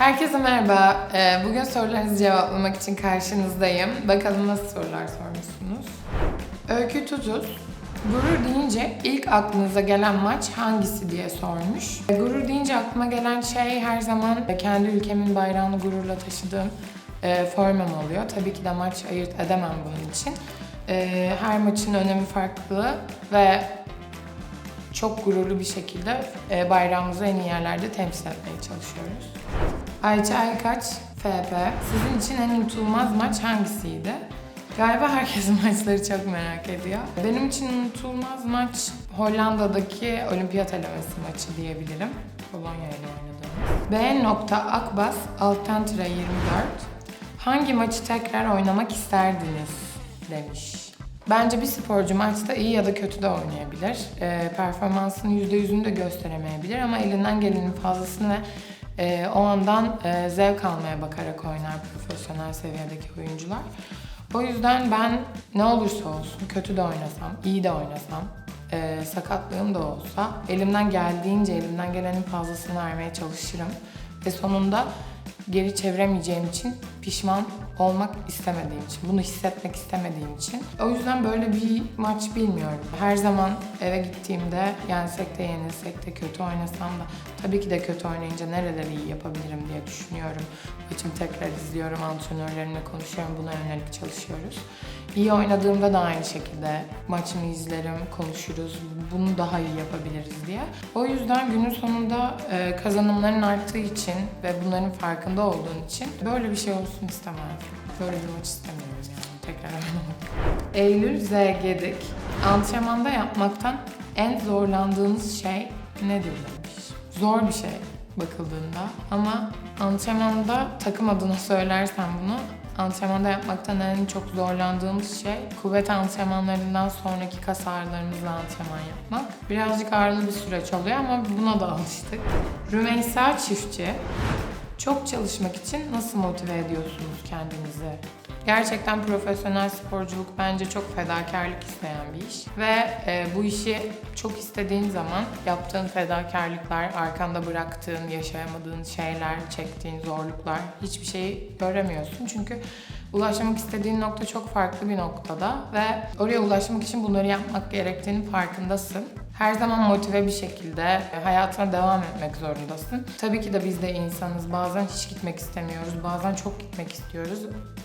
Herkese merhaba. Ee, Bugün sorularınızı cevaplamak için karşınızdayım. Bakalım nasıl sorular sormuşsunuz. Öykü Tutuz, gurur deyince ilk aklınıza gelen maç hangisi diye sormuş. E, Gurur deyince aklıma gelen şey her zaman kendi ülkemin bayrağını gururla taşıdığım e, formam oluyor. Tabii ki de maç ayırt edemem bunun için. E, Her maçın önemi farklı ve çok gururlu bir şekilde e, bayrağımızı en iyi yerlerde temsil etmeye çalışıyoruz. Ayça Aykaç, FP. Sizin için en unutulmaz maç hangisiydi? Galiba herkes maçları çok merak ediyor. Benim için unutulmaz maç Hollanda'daki olimpiyat elemesi maçı diyebilirim. Polonya ile oynadığımız. B. Akbas, alttan tire 24. Hangi maçı tekrar oynamak isterdiniz? Demiş. Bence bir sporcu maçta iyi ya da kötü de oynayabilir. E, performansının %100'ünü de gösteremeyebilir ama elinden gelenin fazlasını ve e, o andan e, zevk almaya bakarak oynar profesyonel seviyedeki oyuncular. O yüzden ben ne olursa olsun kötü de oynasam, iyi de oynasam, e, sakatlığım da olsa elimden geldiğince elimden gelenin fazlasını vermeye çalışırım. Ve sonunda geri çeviremeyeceğim için pişman olmak istemediğim için, bunu hissetmek istemediğim için. O yüzden böyle bir maç bilmiyorum. Her zaman eve gittiğimde yensek de yenilsek de kötü oynasam da tabii ki de kötü oynayınca nereleri iyi yapabilirim diye düşünüyorum. Maçımı tekrar izliyorum, antrenörlerimle konuşuyorum, buna yönelik çalışıyoruz. İyi oynadığımda da aynı şekilde maçımı izlerim, konuşuruz, bunu daha iyi yapabiliriz diye. O yüzden günün sonunda e, kazanımların arttığı için ve bunların farkında olduğun için böyle bir şey olsun istemezdim. Böyle bir maç istemiyoruz yani tekrar oynamak. Eylül Z. Gedik. Antrenmanda yapmaktan en zorlandığınız şey nedir demiş. Zor bir şey bakıldığında ama antrenmanda takım adına söylersem bunu antrenmanda yapmaktan en çok zorlandığımız şey kuvvet antrenmanlarından sonraki kas ağrılarımızla antrenman yapmak. Birazcık ağrılı bir süreç oluyor ama buna da alıştık. Rümeysa Çiftçi çok çalışmak için nasıl motive ediyorsunuz kendinizi? Gerçekten profesyonel sporculuk bence çok fedakarlık isteyen bir iş. Ve e, bu işi çok istediğin zaman yaptığın fedakarlıklar, arkanda bıraktığın, yaşayamadığın şeyler, çektiğin zorluklar hiçbir şeyi göremiyorsun. Çünkü ulaşmak istediğin nokta çok farklı bir noktada ve oraya ulaşmak için bunları yapmak gerektiğinin farkındasın. Her zaman motive bir şekilde e, hayatına devam etmek zorundasın. Tabii ki de biz de insanız. Bazen hiç gitmek istemiyoruz, bazen çok gitmek istiyoruz.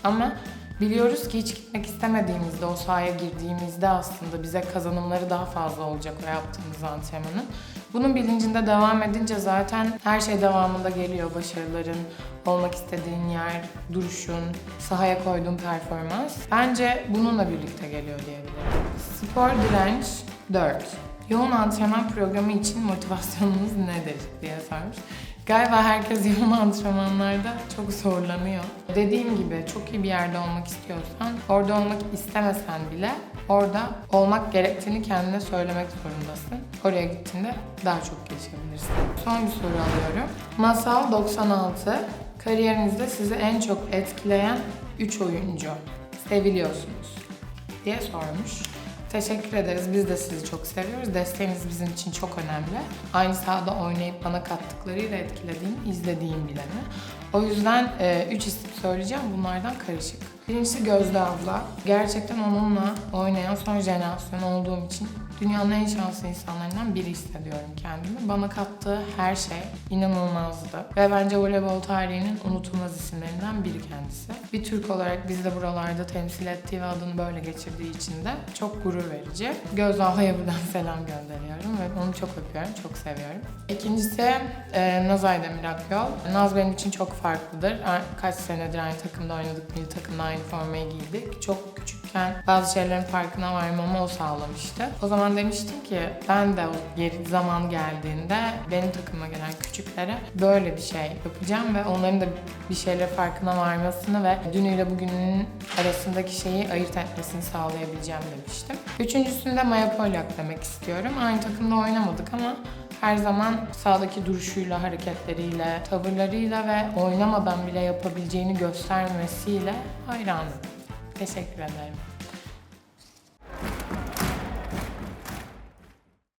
Ama biliyoruz ki hiç gitmek istemediğimizde, o sahaya girdiğimizde aslında bize kazanımları daha fazla olacak o yaptığımız antrenmanın. Bunun bilincinde devam edince zaten her şey devamında geliyor. Başarıların, olmak istediğin yer, duruşun, sahaya koyduğun performans. Bence bununla birlikte geliyor diyebilirim. Spor direnç 4. Yoğun antrenman programı için motivasyonunuz nedir diye sormuş. Galiba herkes yoğun antrenmanlarda çok zorlanıyor. Dediğim gibi çok iyi bir yerde olmak istiyorsan, orada olmak istemesen bile orada olmak gerektiğini kendine söylemek zorundasın. Oraya gittiğinde daha çok gelişebilirsin. Son bir soru alıyorum. Masal 96. Kariyerinizde sizi en çok etkileyen 3 oyuncu seviliyorsunuz diye sormuş. Teşekkür ederiz. Biz de sizi çok seviyoruz. Desteğiniz bizim için çok önemli. Aynı sahada oynayıp bana kattıklarıyla etkilediğim, izlediğim bileni. O yüzden 3 isim söyleyeceğim. Bunlardan karışık. Birincisi Gözde abla. Gerçekten onunla oynayan son jenerasyon olduğum için dünyanın en şanslı insanlarından biri hissediyorum kendimi. Bana kattığı her şey inanılmazdı. Ve bence voleybol tarihinin unutulmaz isimlerinden biri kendisi. Bir Türk olarak bizi de buralarda temsil ettiği ve adını böyle geçirdiği için de çok gurur verici. Gözde ablaya buradan selam gönderiyorum ve onu çok öpüyorum, çok seviyorum. İkincisi e, Nazay Demir. Naz benim için çok farklıdır. A- Kaç senedir aynı takımda oynadık, milli takımda aynı formayı giydik. Çok küçükken bazı şeylerin farkına varmamı o sağlamıştı. O zaman demiştim ki ben de o yeri zaman geldiğinde benim takıma gelen küçüklere böyle bir şey yapacağım ve onların da bir şeyler farkına varmasını ve dünüyle bugünün arasındaki şeyi ayırt etmesini sağlayabileceğim demiştim. Üçüncüsünde Maya Polyak demek istiyorum. Aynı takımda oynamadık ama her zaman sahadaki duruşuyla, hareketleriyle, tavırlarıyla ve oynamadan bile yapabileceğini göstermesiyle hayranım. Teşekkür ederim.